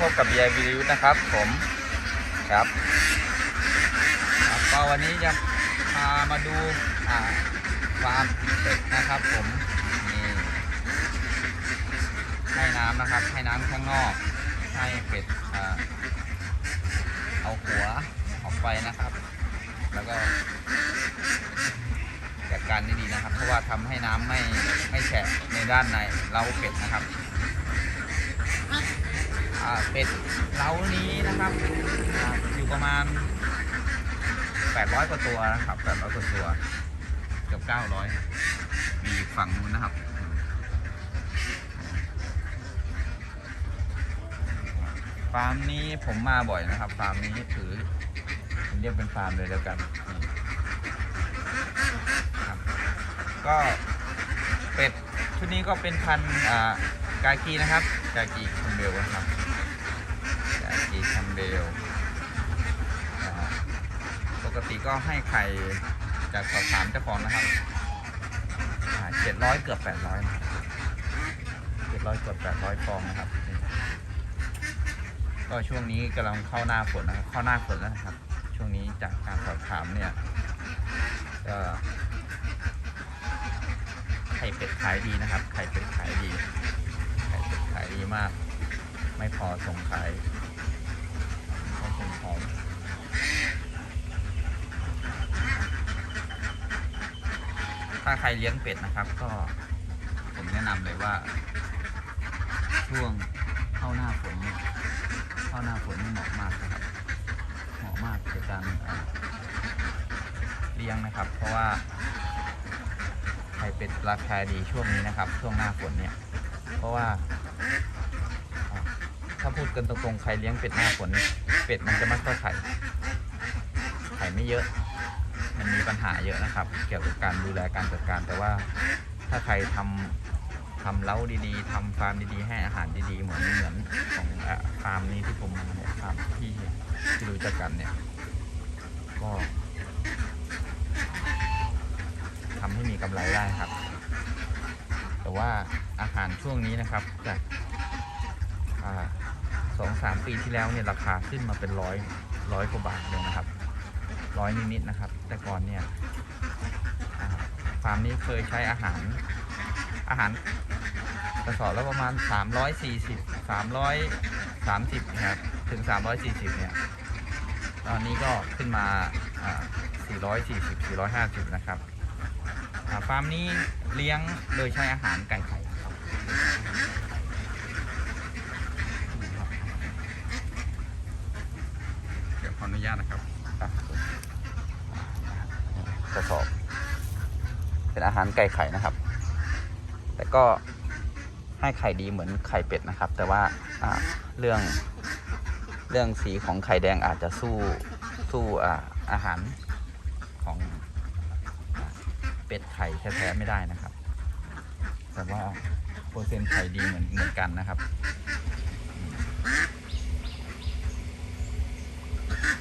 สวัสดีครับพบกับ b ี v วิวนะครับ ผมครับครับก็วันนี้จะพามาดูอ่าฟาร์มเป็ดนะครับผมนี่ให้น้ำนะครับ ให้น้ำข้างนอก ให้เป็ดอ่าเอาหัวออกไปนะครับ แล้วก็จัดการดีๆนะครับ เพราะว่าทำให้น้ำไม่ไม่แฉะในด้านในเล้าเป็ดนะครับ เป็ดเล้านี้นะครับอยู่ประมาณ 800กว่าตัวนะครับ800กว่าตัวเกือบ900 มีฝั่งนู้นนะครับฟาร์มนี้ผมมาบ่อยนะครับ ฟาร์มนี้ถือเรียกเป็นฟาร์มเลยแล้วกันก็เป็ดชุดนี้ก็เป็นพันธุ์อ่ากากีนะครับ กากีคัมเบลนะครับ กากีคัมเบลปกติก็ให้ไข่จากสอบถามเจ้าของนะครับเจ็ดร้อยเกือบแปดร้อยนะครับเจ็ดร้อยเกือบแปดร้อยฟองนะครับ ก็ช่วงนี้กำลังเข้าหน้าฝนนะครับ เข้าหน้าฝนแล้วนะครับ ช่วงนี้จากการสอบถามเนี่ยก็ไข่เป็ดขายดีนะครับ ไข่เป็ดขายดี ไข่เป็ดขายดีมาก ไม่พอส่งขายไม่ส่งของ ถ้าใครเลี้ยงเป็ดนะครับ ก็ผมแนะนำเลยว่า ช่วงเข้าหน้าฝนเข้าหน้าฝนนี่เหมาะมากนะครับ เหมาะมากในการเลี้ยงนะครับ เพราะว่าไข่เป็ดราคาดีช่วงนี้นะครับ ช่วงหน้าฝนเนี่ย เพราะว่า ถ้าพูดกันตรงๆใครเลี้ยงเป็ดหน้าฝนเนี่ยเป็ดมันจะไม่ค่อยไข่ไข่ไม่เยอะ มันมีปัญหาเยอะนะครับ เกี่ยวกับการดูแลการจัดการแต่ว่าถ้าใครทำทำเล้าดีๆทำฟาร์มดีๆ ให้อาหารดีๆ เหมือนเหมือนของฟาร์มนี้ที่ผมมาเนี่ยฟาร์มที่ที่รู้จักกันเนี่ยก็ทำให้มีกำไรได้ครับ แต่ว่าอาหารช่วงนี้นะครับจากสองสามปีที่แล้วเนี่ยราคาขึ้นมาเป็นร้อยร้อยกว่าบาทเลยนะครับ ร้อยนิดๆนะครับ แต่ก่อนเนี่ยฟาร์มนี้เคยใช้อาหารอาหารกระสอบและประมาณ 340 330นะครับถึง 340 เนี่ย ตอนนี้ก็ขึ้นมา 440 450 นะครับฟาร์มนี้เลี้ยงโดยใช้อาหารไก่ไข่ครับเดี๋ยวขออนุญาตนะครับ กระสอบ เป็นอาหารไก่ไข่นะครับ แต่ก็ให้ไข่ดีเหมือนไข่เป็ดนะครับ แต่ว่าเรื่องเรื่องสีของไข่แดงอาจจะสู้สู้อาอาหารของเป็ดไข่แท้ๆไม่ได้นะครับ แต่ว่าเปอร์เซ็นต์ไข่ดีเหมือนเหมือนกันนะครับอืม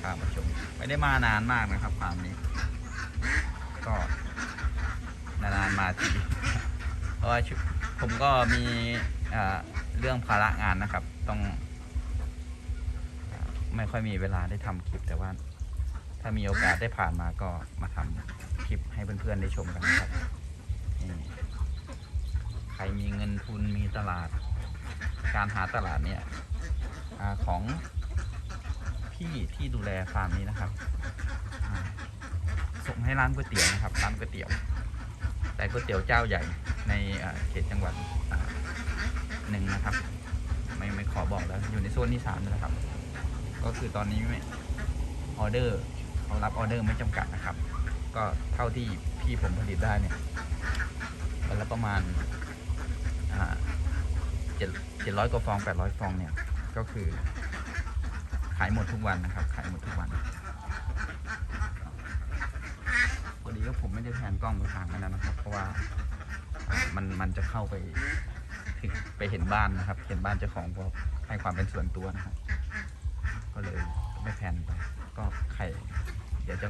าร์มประชมไม่ได้มานานมากนะครับฟาร์มนี้ ก็นานๆมาทีเพราะว่าผมก็มีเรื่องภาระงานนะครับ ต้องไม่ค่อยมีเวลาได้ทำคลิปแต่ว่า ถ้ามีโอกาสได้ผ่านมาก็มาทำคลิปให้เพื่อนๆได้ชมกันนะครับใครมีเงินทุนมีตลาด การหาตลาดเนี่ยอของพี่ที่ดูแลฟาร์มนี้นะครับ ส่งให้ร้านก๋วยเตี๋ยวนะครับร้านก๋วยเตี๋ยว แต่ก๋วยเตี๋ยวเจ้าใหญ่ในเขตจังหวัดหนึ่งนะครับ ไม่ไม่ขอบอกแล้วอยู่ในโซนที่สามนี่แหละครับ ก็คือตอนนี้ไม่ออเดอร์เขารับออเดอร์ไม่จำกัดนะครับ ก็เท่าที่พี่ผมผลิตได้เนี่ยวันละประมาณเจ็ดเจ็ดร้อยกว่าฟองแปดร้อยฟองเนี่ยก็คือขายหมดทุกวันนะครับ ขายหมดทุกวัน พอดีก็ผมไม่ได้แพนกล้องไปทางนั้นนะครับ เพราะว่ามันมันจะเข้าไปถึงไปเห็นบ้านนะครับ เห็นบ้านเจ้าของก็ให้ความเป็นส่วนตัวนะครับ ก็เลยไม่แพนไป ก็ไข่ เดี๋ยวจะ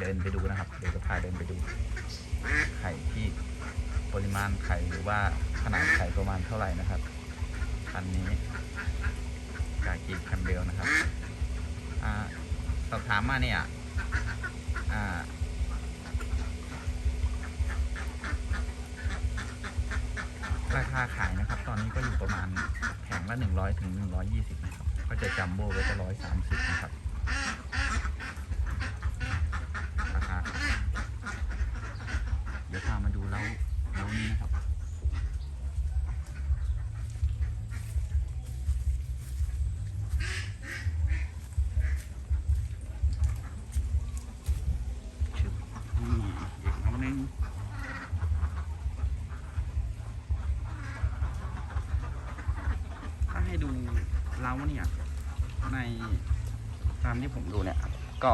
เดินไปดูนะครับ เดี๋ยวจะพาเดินไปดู ไข่ที่ปริมาณไข่หรือว่าขนาดไข่ประมาณเท่าไหร่นะครับอันนี้กากีคันเบลนะครับอ่าสอบถามมาเนี่ย อ่า ราคาขายนะครับ ตอนนี้ก็อยู่ประมาณแผงละ100ถึง120นะครับก็จะจัมโบ้ไว้ก็130นะครับ ราคาขายเดี๋ยวพามาดูเล้าเล้านี้นะครับ ชึบนี่อีกเล้าหนึงถ้าให้ดู เล้าเนี่ยในตามที่ผมดูเนี่ย ก็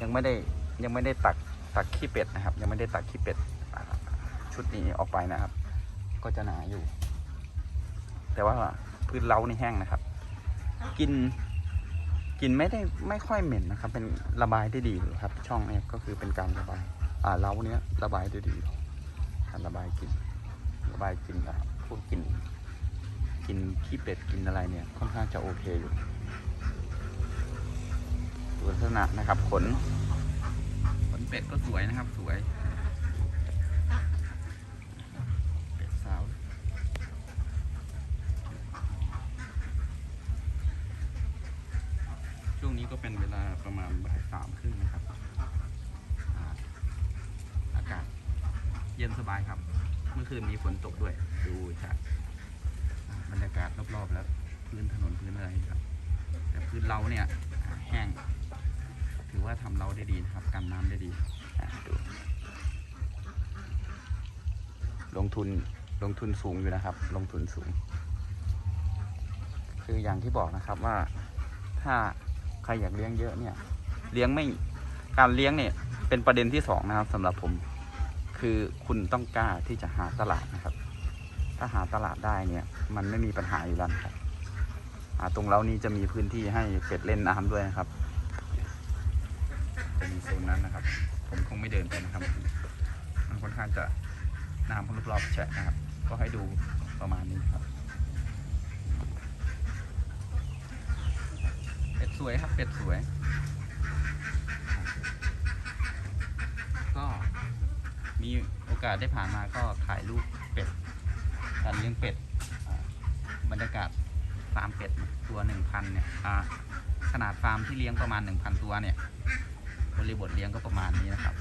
ยังไม่ได้ยังไม่ได้ตักตักขี้เป็ดนะครับ ยังไม่ได้ตักขี้เป็ดชุดนี้ออกไปนะครับ ก็จะหนาอยู่ แต่ว่าพื้นเล้านี่แห้งนะครับ กินกินไม่ได้ไม่ค่อยเหม็นนะครับ เป็นระบายได้ดีเลยครับ ช่องเนี้ก็คือเป็นการระบาย อ่าเล้าเนี้ยระบายได้ดีการระบายกลินระบายกลินอะพวกกลิน กินขี้เป็ดกินอะไรเนี่ย ค่อนข้างจะโอเคอยู่ดูลักษณะนะครับ ขน ขนเป็ดก็สวยนะครับ สวยเป็ดสาวช่วงนี้ก็เป็นเวลาประมาณบ่ายสามครึ่งนะครับอากาศเย็นสบายครับ เมื่อคืนมีฝนตกด้วย ดูจาก รยากาศรอบๆ แล้วพื้นถนนพื้นอะไรครับ แต่พื้นเราเนี่ยแห้ง ถือว่าทำเราได้ดีนะครับกันน้ำได้ดีดูลงทุนลงทุนสูงอยู่นะครับ ลงทุนสูง คืออย่างที่บอกนะครับว่าถ้าใครอยากเลี้ยงเยอะเนี่ย เลี้ยงไม่การเลี้ยงเนี่ยเป็นประเด็นที่สองนะครับสำหรับผม คือคุณต้องกล้าที่จะหาตลาดนะครับ ถ้าหาตลาดได้เนี่ย มันไม่มีปัญหาอยู่แล้วครับตรงเรานี้จะมีพื้นที่ให้เป็ดเล่นน้ำด้วยนะครับจะมีโซนนั้นนะครับ ผมคงไม่เดินไปนะครับ มันค่อนข้างจะน้ำรอบๆแฉะนะครับ ก็ให้ดูประมาณนี้ครับ เป็ดสวยครับ เป็ดสวย ก็มีโอกาสได้ผ่านมาก็ถ่ายรูป การเลี้ยงเป็ดบรรยากาศฟาร์มเป็ดตัวหนึ่งพันเนี่ยขนาดฟาร์มที่เลี้ยงประมาณหนึ่งพันตัวเนี่ยบริบทเลี้ยงก็ประมาณนี้นะครับ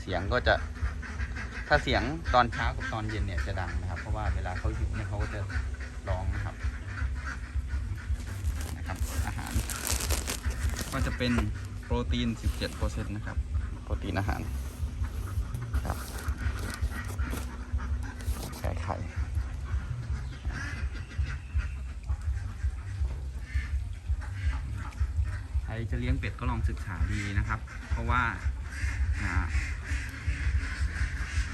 เสียงก็จะถ้าเสียงตอนเช้ากับตอนเย็นเนี่ยจะดังนะครับ เพราะว่าเวลาเขาหิวเนี่ยเขาก็จะร้องนะครับนะครับ อาหาร ก็จะเป็นโปรตีน 17%นะครับ โปรตีนอาหารครับ ใส่ไข่ใครจะเลี้ยงเป็ดก็ลองศึกษาดีนะครับ เพราะว่า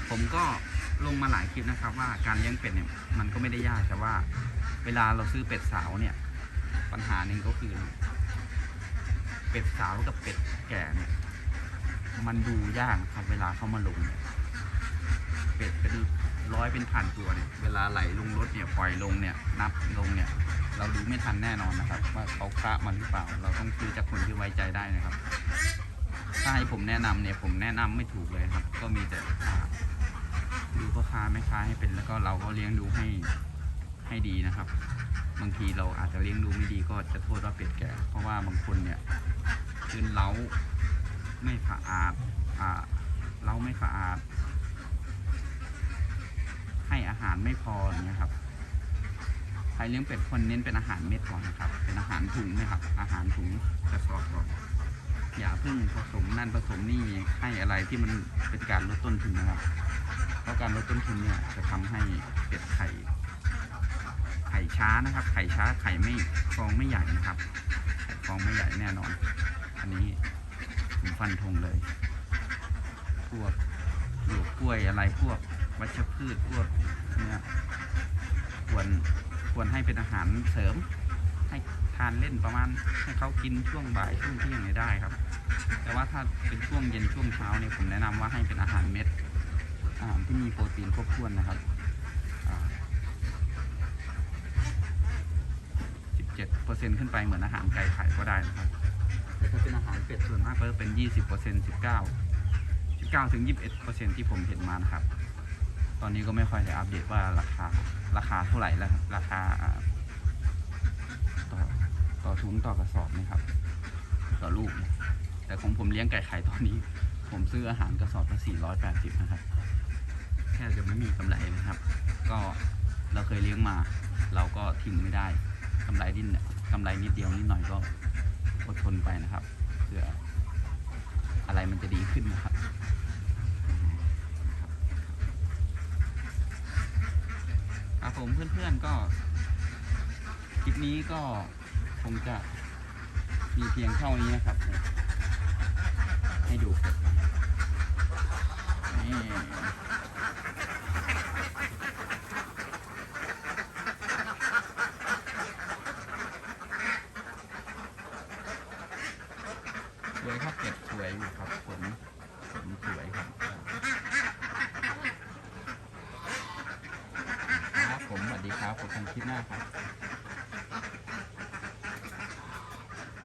ผมก็ลงมาหลายคลิปนะครับ ว่าการเลี้ยงเป็ดเนี่ยมันก็ไม่ได้ยากแต่ว่า เวลาเราซื้อเป็ดสาวเนี่ย ปัญหาหนึ่งก็คือ เป็ดสาวกับเป็ดแก่เนี่ยมันดูยากนะครับเวลาเขามาลงเป็ดเป็น ร้อยเป็นพันตัวเนี่ยเวลาไหลลงรถเนี่ยปล่อยลงเนี่ยนับลงเนี่ยเราดูไม่ทันแน่นอนนะครับ ว่าเขาคระมันหรือเปล่า เราต้องซื้อจากคนที่ไว้ใจได้นะครับ ถ้าให้ผมแนะนำเนี่ยผมแนะนำไม่ถูกเลยครับ ก็มีแต่ดูพ่อค้าแม่ค้าให้เป็นแล้วก็เราก็เลี้ยงดูให้ให้ดีนะครับ บางทีเราอาจจะเลี้ยงดูไม่ดีก็จะโทษว่าเป็ดแก่ เพราะว่าบางคนเนี่ยคืนเล้าไม่สะอาดอ่าเล้าไม่สะอาด อาหารไม่พออย่างเงี้ยครับใครเลี้ยงเป็ดควรเน้นเป็นอาหารเม็ดก่อนนะครับ เป็นอาหารถุงนะครับ อาหารถุงกระสอบก่อนอย่าเพิ่งผสมนั่นผสมนี่ให้อะไรที่มันเป็นการลดต้นทุนนะครับ เพราะการลดต้นทุนเนี่ยจะทำให้เป็ดไข่ไข่ช้านะครับ ไข่ช้าไข่ไม่ฟองไม่ใหญ่นะครับฟองไม่ใหญ่แน่นอน อันนี้ผมฟันธงเลยพวกหยวกกล้วยอะไรพวก วัชพืชพวกเนี่ยควรควรให้เป็นอาหารเสริม ให้ทานเล่นประมาณให้เขากินช่วงบ่ายช่วงเที่ยงเนี่ยได้ครับ แต่ว่าถ้าเป็นช่วงเย็นช่วงเช้าเนี่ยผมแนะนำว่าให้เป็นอาหารเม็ดอาหารที่มีโปรตีนครบถ้วนนะครับอ่า17%ขึ้นไปเหมือนอาหารไก่ไข่ก็ได้นะครับ แต่ถ้าเป็นอาหารเป็ดส่วนมากก็จะเป็น 20% 19 19ถึง21%ที่ผมเห็นมานะครับ ตอนนี้ก็ไม่ค่อยได้อัปเดตว่าราคาราคาเท่าไหร่แล้วราคาต่อต่อถุงต่อกระสอบนะครับ ต่อลูกนะแต่ของผมเลี้ยงไก่ไข่ตอนนี้ ผมซื้ออาหารกระสอบละ480 นะครับแทบจะไม่มีกำไรนะครับ ก็เราเคยเลี้ยงมา เราก็ทิ้งไม่ได้กำไรนิดๆกำไรนิดเดียวนิดหน่อยก็อดทนไปนะครับเพื่ออะไรมันจะดีขึ้นนะครับ ครับ ผมเพื่อนๆก็คลิปนี้ก็คงจะมีเพียงเท่านี้นะครับ ให้ดูนี่สวยครับเป็ดสวยอยู่ครับผลผลสวยครับ ครับผมสวัสดีครับพบ กันคลิปหน้าครับ